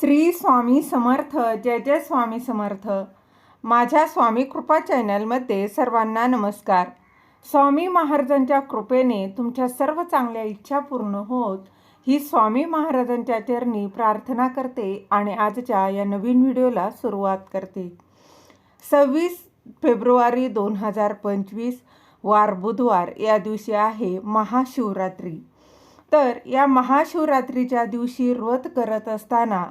श्री स्वामी समर्थ जय जय स्वामी समर्थ. माझ्या स्वामी कृपा चॅनलमध्ये सर्वांना नमस्कार. स्वामी महाराजांच्या कृपेने तुमच्या सर्व चांगल्या इच्छा पूर्ण होत ही स्वामी महाराजांच्या चरणी प्रार्थना करते आणि आजच्या या नवीन व्हिडिओला सुरुवात करते. सव्वीस फेब्रुवारी दोन हजार पंचवीस वार बुधवार या दिवशी आहे महाशिवरात्री. तर या महाशिवरात्रीच्या दिवशी व्रत करत असताना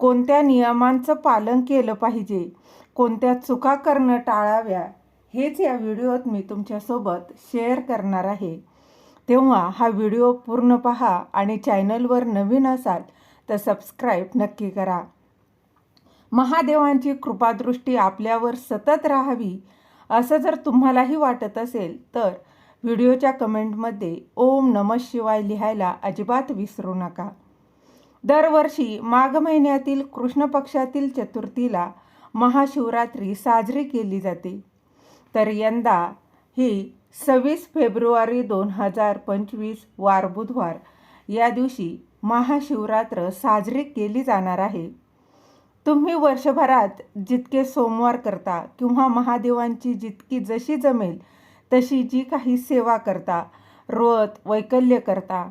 कोणत्या नियमांचं पालन केलं पाहिजे? कोणत्या चुका करणं टाळाव्या? हेच या व्हिडिओत मी तुमच्यासोबत शेअर करणार आहे. तेव्हा हा व्हिडिओ पूर्ण पहा आणि चॅनलवर नवीन असाल तर सबस्क्राईब नक्की करा. महादेवांची कृपादृष्टी आपल्यावर सतत राहावी असं जर तुम्हालाही वाटत असेल तर व्हिडिओच्या कमेंटमध्ये ओम नम शिवाय लिहायला अजिबात विसरू नका. दरवर्षी माघ महिन्यातील कृष्ण पक्षातील चतुर्थीला महाशिवरात्री साजरी केली जाते. तर यंदा ही सव्वीस फेब्रुवारी दोन हजार पंचवीस वार बुधवार या दिवशी महाशिवरात्र साजरी केली जाणार आहे. तुम्ही वर्षभरात जितके सोमवार करता किंवा महादेवांची जितकी जशी जमेल तशी जी काही सेवा करता व्रत वैकल्य करता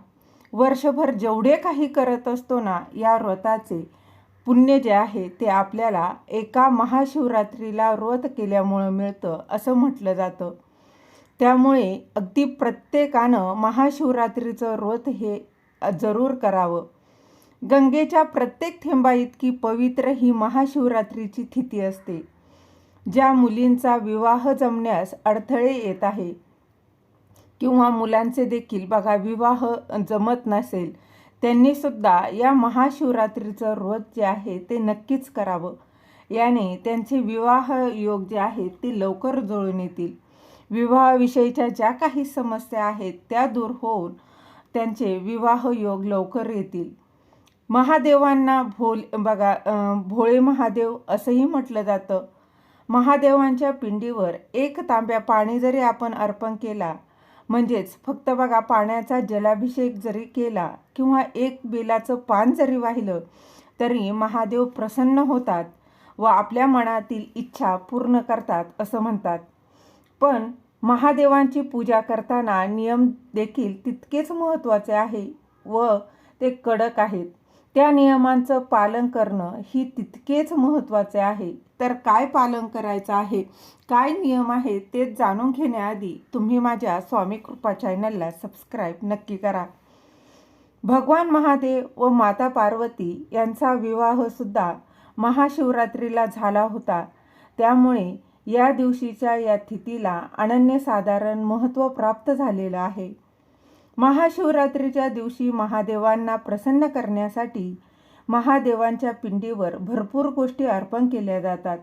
वर्षभर जेवढे काही करत असतो ना या व्रताचे पुण्य जे आहे ते आपल्याला एका महाशिवरात्रीला व्रत केल्यामुळं मिळतं असं म्हटलं जातं. त्यामुळे अगदी प्रत्येकानं महाशिवरात्रीचं व्रत हे जरूर करावं. गंगेच्या प्रत्येक थेंबा इतकी पवित्र ही महाशिवरात्रीची तिथी असते ज्या मुलींचा विवाह जमण्यास अडथळे येत आहे. किंवा मुलांचे देखील बघा विवाह जमत नसेल त्यांनीसुद्धा या महाशिवरात्रीचं व्रत जे आहे ते नक्कीच करावं. याने त्यांचे विवाह योग जे आहेत ते लवकर जुळून येतील. विवाहाविषयीच्या ज्या काही समस्या आहेत त्या दूर होऊन त्यांचे विवाह योग लवकर येतील. महादेवांना भोल बघा भोळे महादेव असंही म्हटलं जातं. महादेवांच्या पिंडीवर एक तांब्या पाणी जरी आपण अर्पण केला म्हणजेच फक्त बघा पाण्याचा जलाभिषेक जरी केला किंवा एक बेलाचं पान जरी वाहिलं तरी महादेव प्रसन्न होतात व आपल्या मनातील इच्छा पूर्ण करतात असं म्हणतात. पण महादेवांची पूजा करताना नियम देखील तितकेच महत्त्वाचे आहे व ते कडक आहेत. त्या नियमांचं पालन करणं ही तितकेच महत्त्वाचे आहे. तर काय पालन करायचं आहे? काय नियम आहेत ते जाणून घेण्याआधी तुम्ही माझ्या स्वामी कृपा चॅनलला सबस्क्राईब नक्की करा. भगवान महादेव व माता पार्वती यांचा विवाहसुद्धा महाशिवरात्रीला झाला होता. त्यामुळे या दिवशीच्या या तिथीला अनन्यसाधारण महत्त्व प्राप्त झालेलं आहे. महाशिवरात्रीच्या दिवशी महादेवांना प्रसन्न करण्यासाठी महादेवांच्या पिंडीवर भरपूर गोष्टी अर्पण केल्या जातात.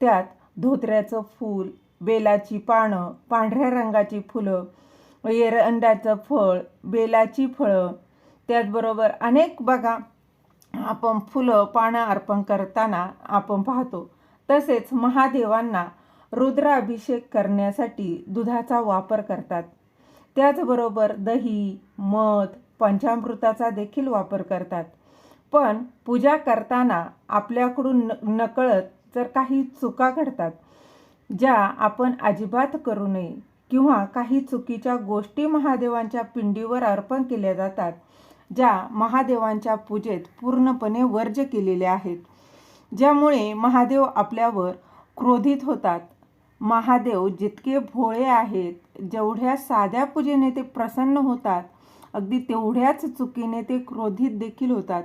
त्यात धोत्र्याचं फूल बेलाची पानं पांढऱ्या रंगाची फुलं एरंडाचं फळ बेलाची फळं. त्याचबरोबर अनेक बघा आपण फुलं पानं अर्पण करताना आपण पाहतो. तसेच महादेवांना रुद्राभिषेक करण्यासाठी दुधाचा वापर करतात. त्याचबरोबर दही मध पंचामृताचा देखील वापर करतात. पण पूजा करताना आपल्याकडून न नकळत जर काही चुका घडतात ज्या आपण अजिबात करू नये किंवा काही चुकीच्या गोष्टी महादेवांच्या पिंडीवर अर्पण केल्या जातात ज्या महादेवांच्या पूजेत पूर्णपणे वर्ज केलेल्या आहेत ज्यामुळे महादेव आपल्यावर क्रोधित होतात महादेव जितके भोळे आहेत जेवढ्या साध्या पूजेने ते प्रसन्न होतात अगदी तेवढ्याच चुकीने ते क्रोधित देखील होतात.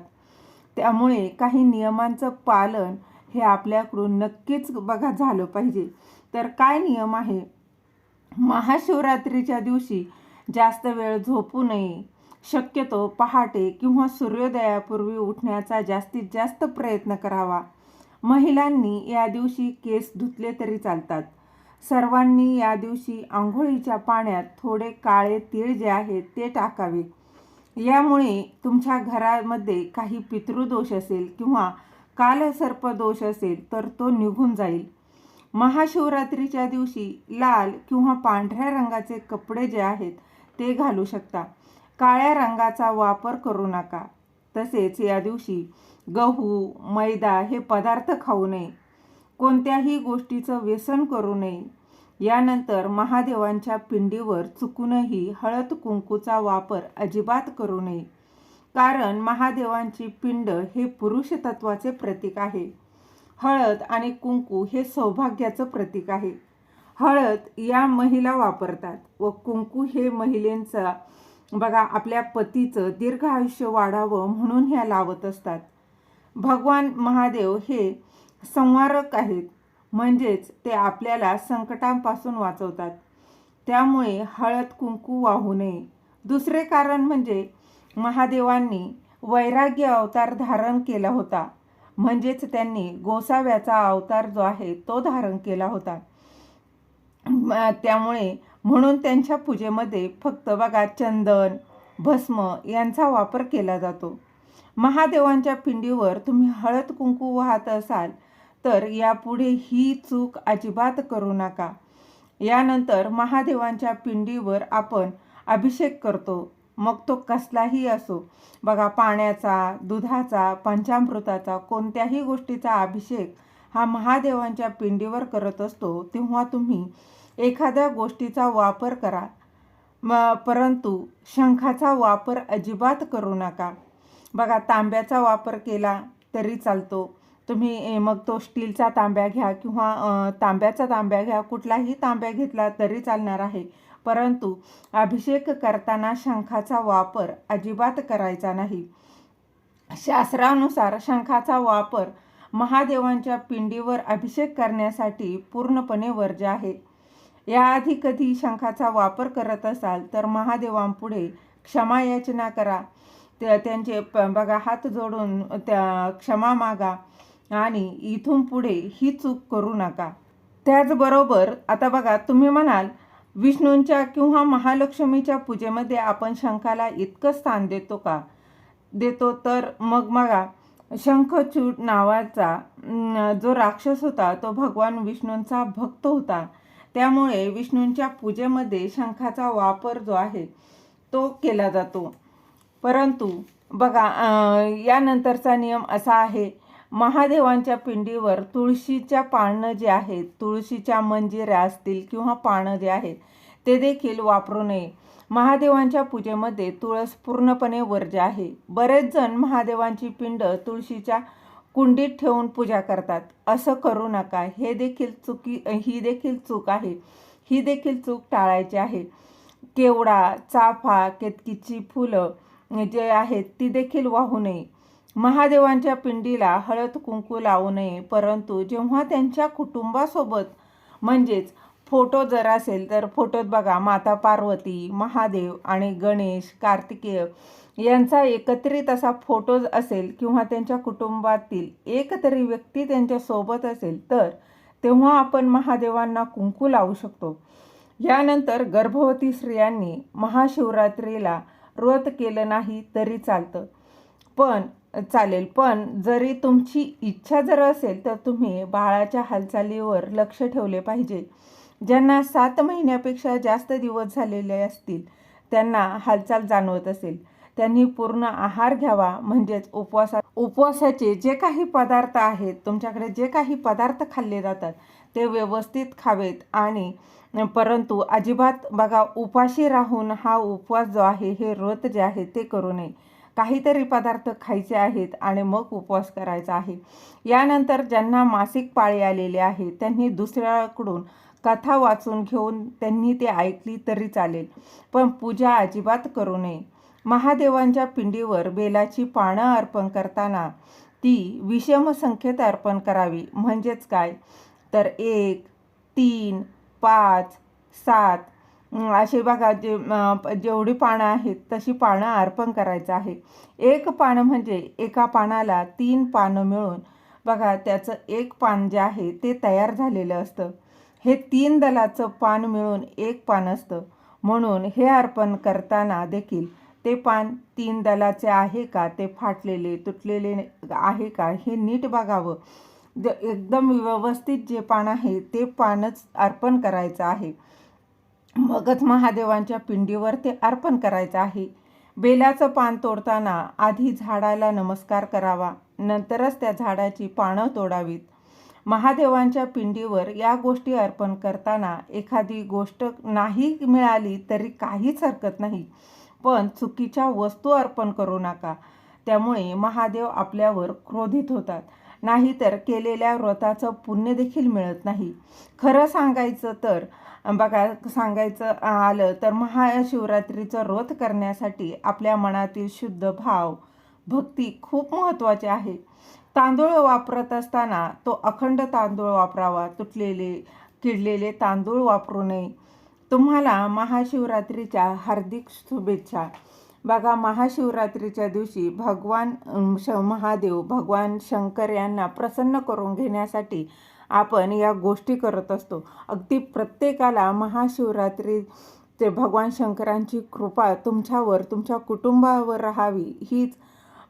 त्यामुळे काही नियमांचं पालन हे आपल्याकडून नक्कीच बघा झालं पाहिजे. तर काय नियम आहे? महाशिवरात्रीच्या दिवशी जास्त वेळ झोपू नये शक्यतो पहाटे किंवा सूर्योदयापूर्वी उठण्याचा जास्तीत जास्त प्रयत्न करावा. महिलांनी या दिवशी केस धुतले तरी चालतात. सर्वांनी या दिवशी आंघोळीच्या पाण्यात थोडे काळे तीळ जे आहेत ते टाकावे. यामुळे तुमच्या घरामध्ये काही पितृदोष असेल किंवा कालसर्पदोष असेल तर तो निघून जाईल. महाशिवरात्रीच्या दिवशी लाल किंवा पांढऱ्या रंगाचे कपडे जे आहेत ते घालू शकता. काळ्या रंगाचा वापर करू नका. तसेच या दिवशी गहू मैदा हे पदार्थ खाऊ नये. कोणत्याही गोष्टीचं व्यसन करू नये. यानंतर महादेवांच्या पिंडीवर चुकूनही हळद कुंकूचा वापर अजिबात करू नये. कारण महादेवांची पिंड हे पुरुष तत्वाचे प्रतीक आहे. हळद आणि कुंकू हे सौभाग्याचं प्रतीक आहे. हळद या महिला वापरतात व कुंकू हे महिलेंचा बघा आपल्या पतीचं दीर्घ आयुष्य वाढावं म्हणून ह्या लावत असतात. भगवान महादेव हे संवारक आहेत. म्हणजेच ते आपल्याला संकटांपासून वाचवतात. त्यामुळे हळद कुंकू वाहू नये. दुसरे कारण म्हणजे महादेवांनी वैराग्य अवतार धारण केला होता. म्हणजेच त्यांनी गोसाव्याचा अवतार जो आहे तो धारण केला होता. त्यामुळे म्हणून त्यांच्या पूजेमध्ये फक्त बघा चंदन भस्म यांचा वापर केला जातो. महादेवांच्या पिंडीवर तुम्ही हळद कुंकू वाहत असाल तर यापुढे ही चूक अजिबात करू नका. यानंतर महादेवांच्या पिंडीवर आपण अभिषेक करतो. मग तो कसलाही असो बघा पाण्याचा दुधाचा पंचामृताचा कोणत्याही गोष्टीचा अभिषेक हा महादेवांच्या पिंडीवर करत असतो तेव्हा तुम्ही एखाद्या गोष्टीचा वापर करा. म परंतु शंखाचा वापर अजिबात करू नका. बघा तांब्याचा वापर केला तरी चालतो. तुम्ही मग तो स्टीलचा तांब्या घ्या किंवा तांब्याचा तांब्या घ्या कुठलाही तांब्या घेतला तरी चालणार आहे. परंतु अभिषेक करताना शंखाचा वापर अजिबात करायचा नाही. शास्त्रानुसार शंखाचा वापर महादेवांच्या पिंडीवर अभिषेक करण्यासाठी पूर्णपणे वर्ज्य आहे. याआधी कधी शंखाचा वापर करत असाल तर महादेवांपुढे क्षमा याचना करा. त्या त्यांचे प बघा हात जोडून त्या क्षमा मागा. आणि इथून पुढे ही चूक करू नका. त्याचबरोबर आता बघा तुम्ही म्हणाल विष्णूंच्या किंवा महालक्ष्मीच्या पूजेमध्ये आपण शंखाला इतकं स्थान देतो का? देतो तर मग बघा शंखचूड नावाचा जो राक्षस होता तो भगवान विष्णूंचा भक्त होता. त्यामुळे विष्णूंच्या पूजेमध्ये शंखाचा वापर जो आहे तो केला जातो. परंतु बघा यानंतरचा नियम असा आहे महादेवांच्या पिंडीवर तुळशीच्या पानं जे आहेत तुळशीच्या मंजिऱ्या असतील किंवा पानं जे आहेत ते देखील वापरू नये. महादेवांच्या पूजेमध्ये तुळस पूर्णपणे वर्ज्य आहे बरेच जण महादेवांची पिंड तुळशीच्या कुंडीत ठेवून पूजा करतात. असं करू नका हे देखील चुकी ही देखील चूक आहे. ही देखील चूक टाळायची आहे. केवडा चाफा केतकीची फुलं जे आहेत ती देखील वाहू नये. महादेवांच्या पिंडीला हळद कुंकू लावू नये परंतु जेव्हा त्यांच्या कुटुंबासोबत म्हणजेच फोटो जर असेल तर फोटोत बघा माता पार्वती महादेव आणि गणेश कार्तिकेय यांचा एकत्रित असा फोटो असेल किंवा त्यांच्या कुटुंबातील एक तरी व्यक्ती त्यांच्यासोबत असेल तर तेव्हा आपण महादेवांना कुंकू लावू शकतो. यानंतर गर्भवती स्त्रियांनी महाशिवरात्रीला व्रत केलं नाही तरी चालतं. पण चालेल. पण जरी तुमची इच्छा जर असेल तर तुम्ही बाळाच्या हालचालीवर लक्ष ठेवले पाहिजे. ज्यांना सात महिन्यापेक्षा जास्त दिवस झालेले असतील त्यांना हालचाल जाणवत असेल. त्यांनी पूर्ण आहार घ्यावा म्हणजेच उपवासा उपवासाचे जे काही पदार्थ आहेत तुमच्याकडे जे काही पदार्थ खाल्ले जातात ते व्यवस्थित खावेत आणि परंतु अजिबात बघा उपाशी राहून हा उपवास जो आहे हे व्रत जे आहे ते करू नये. काहीतरी पदार्थ खायचे आहेत आणि मग उपवास करायचा आहे. यानंतर ज्यांना मासिक पाळी आलेले आहे त्यांनी दुसऱ्याकडून कथा वाचून घेऊन त्यांनी ते ऐकली तरी चालेल. पण पूजा अजिबात करू नये. महादेवांच्या पिंडीवर बेलाची पानं अर्पण करताना ती विषम संख्येत अर्पण करावी. म्हणजेच काय? तर एक तीन पाच सात असे बघा जे जेवढी पानं आहेत तशी पानं अर्पण करायचं आहे. एक पानं म्हणजे एका पानाला तीन पानं मिळून बघा त्याचं एक पान जे आहे ते तयार झालेलं असतं. हे तीन दलाचं पान मिळून एक पान असतं. म्हणून हे अर्पण करताना देखील ते पान तीन दलाचे आहे का ते फाटलेले तुटलेले आहे का हे नीट बघावं. ज एकदम व्यवस्थित जे पान आहे ते पानच अर्पण करायचं आहे. मगच महादेवांच्या पिंडीवर ते अर्पण करायचं आहे. बेलाचं पान तोडताना आधी झाडाला नमस्कार करावा नंतरच त्या झाडाची पानं तोडावीत. महादेवांच्या पिंडीवर या गोष्टी अर्पण करताना एखादी गोष्ट नाही मिळाली तरी काहीच हरकत नाही. पण चुकीच्या वस्तू अर्पण करू नका. त्यामुळे महादेव आपल्यावर क्रोधित होतात. नाहीतर केलेल्या व्रताचं पुण्य देखील मिळत नाही. खरं सांगायचं तर बघा सांगायचं आलं तर महाशिवरात्रीचं व्रत करण्यासाठी आपल्या मनातील शुद्ध भाव भक्ती खूप महत्त्वाचे आहे. तांदूळ वापरत असताना तो अखंड तांदूळ वापरावा तुटलेले किडलेले तांदूळ वापरू नये. तुम्हाला महाशिवरात्रीच्या हार्दिक शुभेच्छा. बघा महाशिवरात्रीच्या दिवशी भगवान श महादेव भगवान शंकर यांना प्रसन्न करून घेण्यासाठी आपण या गोष्टी करत असतो. अगदी प्रत्येकाला महाशिवरात्री ते भगवान शंकरांची कृपा तुमच्यावर तुमच्या कुटुंबावर राहावी हीच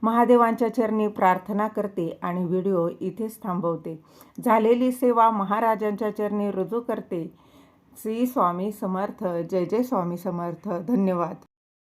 महादेवांच्या चरणी प्रार्थना करते आणि व्हिडिओ इथेच थांबवते. झालेली सेवा महाराजांच्या चरणी रुजू करते. श्री स्वामी समर्थ जय जय स्वामी समर्थ. धन्यवाद.